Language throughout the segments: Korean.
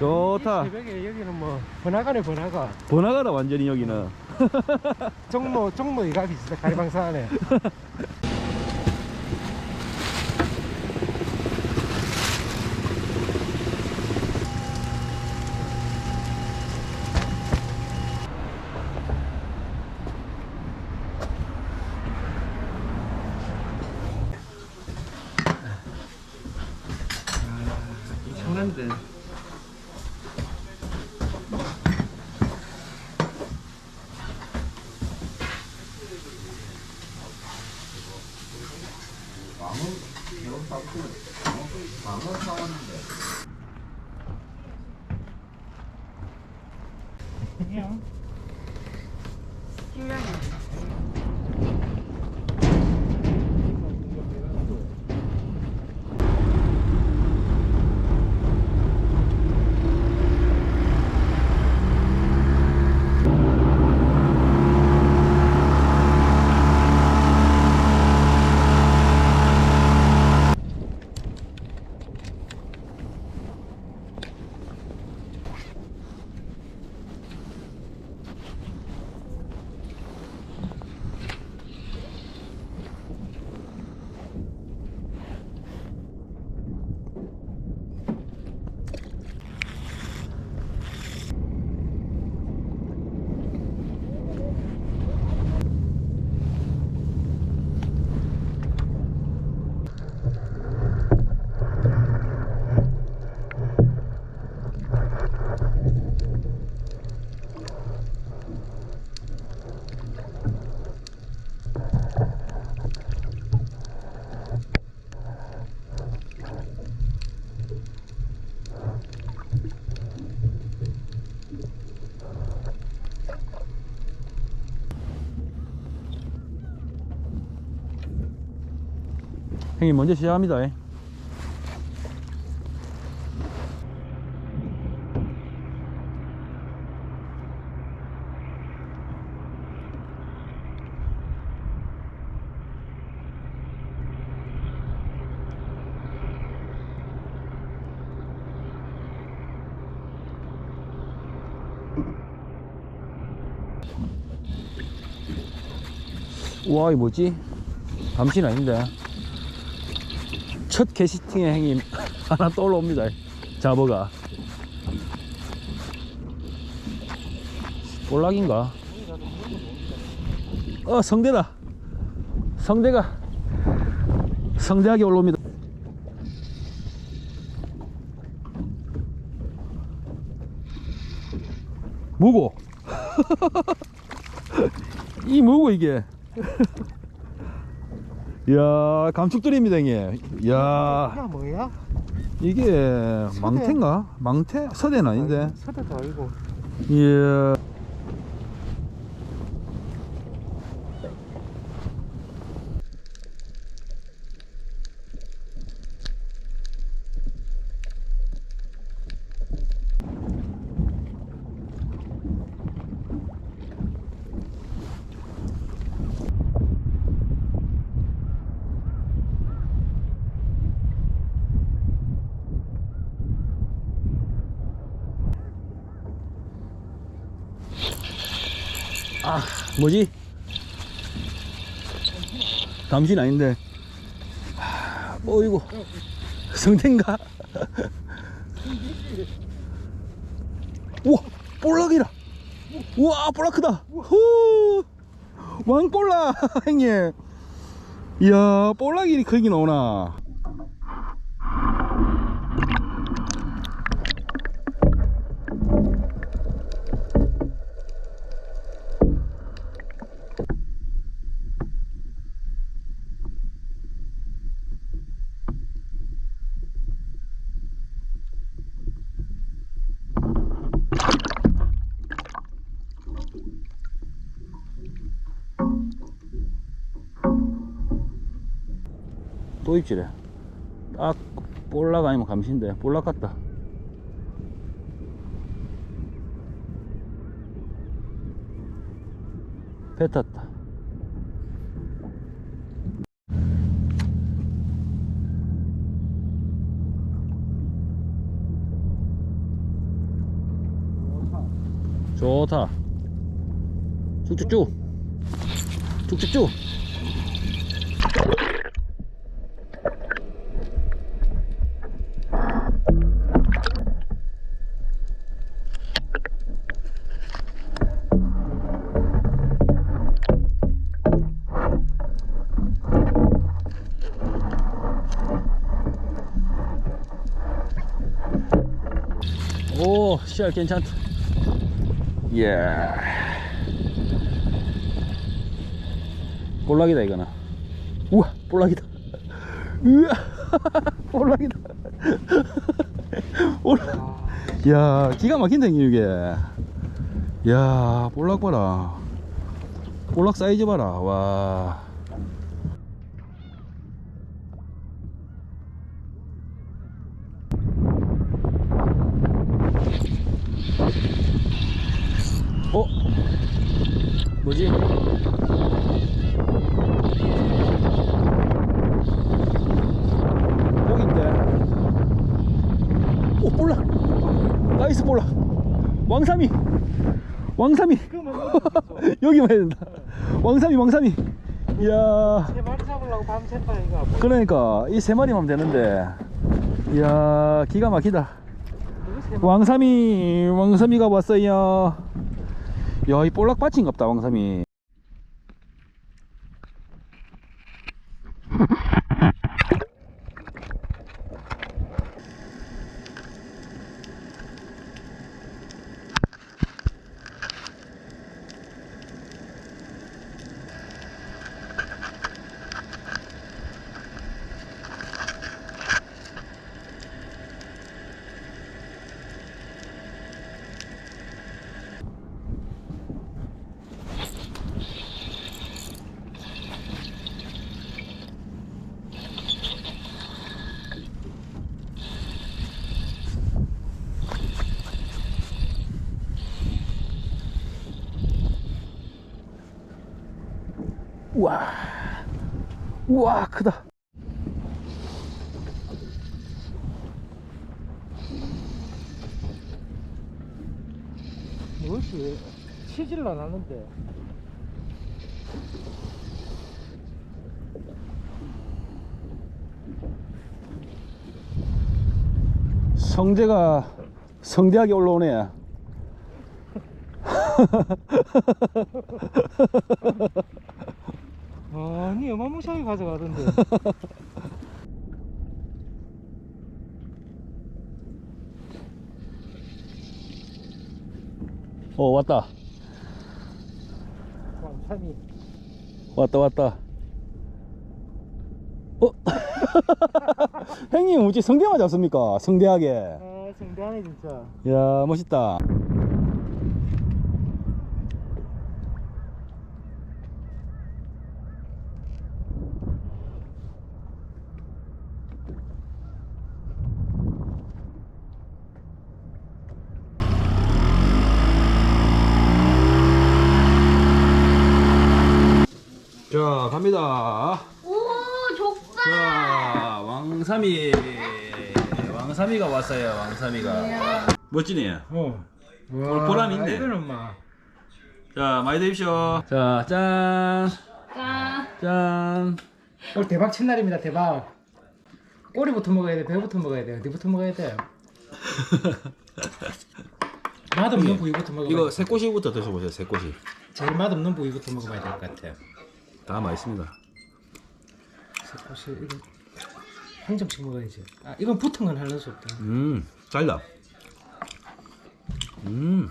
좋다. 새벽에 여기는 뭐 번화가네 번화가 번화가다 완전히 여기는. 종로 종로 이가기 진짜 가리방사 안에 Güvenmiyorum. 형님 먼저 시작합니다. 예. 우와 이 뭐지? 감신 아닌데 첫 캐스팅의 행님 하나 떠올라옵니다. 잡어가. 볼락인가? 어 성대다. 성대가 성대하게 올라옵니다. 뭐고? 이 뭐고 이게 이야 감축드립니다 형님 이야 야 뭐야? 이게 망태인가? 망태? 서대는 아닌데 서대도 아니고 이야 아 뭐지? 감신 아닌데. 아, 어이구 성태인가? 우와 볼락이라 우와 볼락 크다. 후! 왕볼락 형님. 이야 볼락이 크게 나오나 또 입질해 딱 볼락 아니면 감신데 볼락 같다 배 탔다 좋다. 쭉쭉쭉. 쭉쭉쭉. 오, 씨알 괜찮다. 예. 볼락이다 이거는. 우와, 볼락이다. 우와, 볼락이다. 볼락. 야, 기가 막힌다 이게. 야, 볼락 봐라. 볼락 사이즈 봐라. 와. 어? 뭐지? 여기인데. 오, 볼락. 나이스 볼락. 왕삼이. 왕삼이. 여기 와야 된다. 왕삼이, 왕삼이. 이야. 세 마리 잡으려고 밤샜다 이거. 그러니까 이 세 마리만 되는데. 이야, 기가 막히다. 왕삼이 왕삼이가 왔어요 야이 볼락 받친갑다 왕삼이 우와. 우와 크다. 무엇이 치질 안 하는데. 성재가 성대하게 올라오네 아니 어마무시하게 가져가던데. 어 왔다 왕삼이. 왔다 왔다 어? 형님 어찌 성대만 잡습니까 성대하게 아 성대하네 진짜. 야 멋있다 자 갑니다 오, 족발! 자 왕삼이 왕삼이가 왔어요 왕삼이가 멋지네 어. 볼- 보람 있네. 이거는 막. 자 많이 드십시오 자 짠 짠. 짠. 오늘 대박 친 날입니다 대박. 꼬리부터 먹어야 돼, 배부터 먹어야 돼, 어디부터 먹어야 돼. 맛없는 부위부터 먹어야 이거 돼. 새꼬시부터 드셔보세요. 새꼬시. 제일 맛없는 부위부터 먹어봐야 될 것 같아. 다 맛있습니다. 새꼬시 이거 한 점씩 먹어야지. 아 이건 붙은 건할수 없다. 음, 잘다. 음,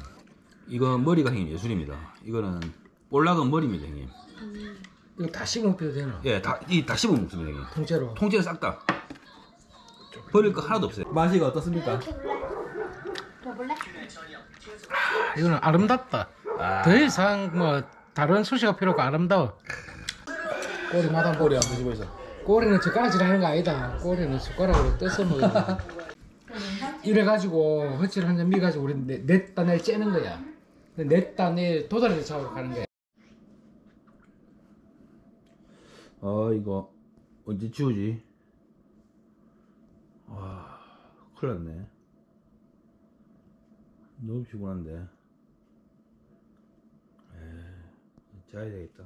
이거 머리가 형님 예술입니다. 이거는 볼락은 머리입니다, 형님. 이거 다 씹어 먹어도 되나? 예, 다, 이 다 씹어 먹습니다, 형님. 통째로. 통째로 싹 다. 버릴 거 하나도 없어요. 맛이 어떻습니까? 줘볼래? 이거는 아름답다. 아, 더 이상 뭐 다른 수시가 필요 없고 아름다워. 꼬리 마담 꼬리 한번 드셔보세요. 꼬리는 젓가락질 하는 거 아니다. 꼬리는 숟가락으로 떠서 먹어야 돼. 이래가지고 헛질 한잔 미가지고 우리 넷, 넷 단을 째는 거야. 넷 단에 도다리를 잡으러 가는 거야. 아, 이거 언제 치우지? 와, 큰일 났네. 너무 피곤한데. 자야 되겠다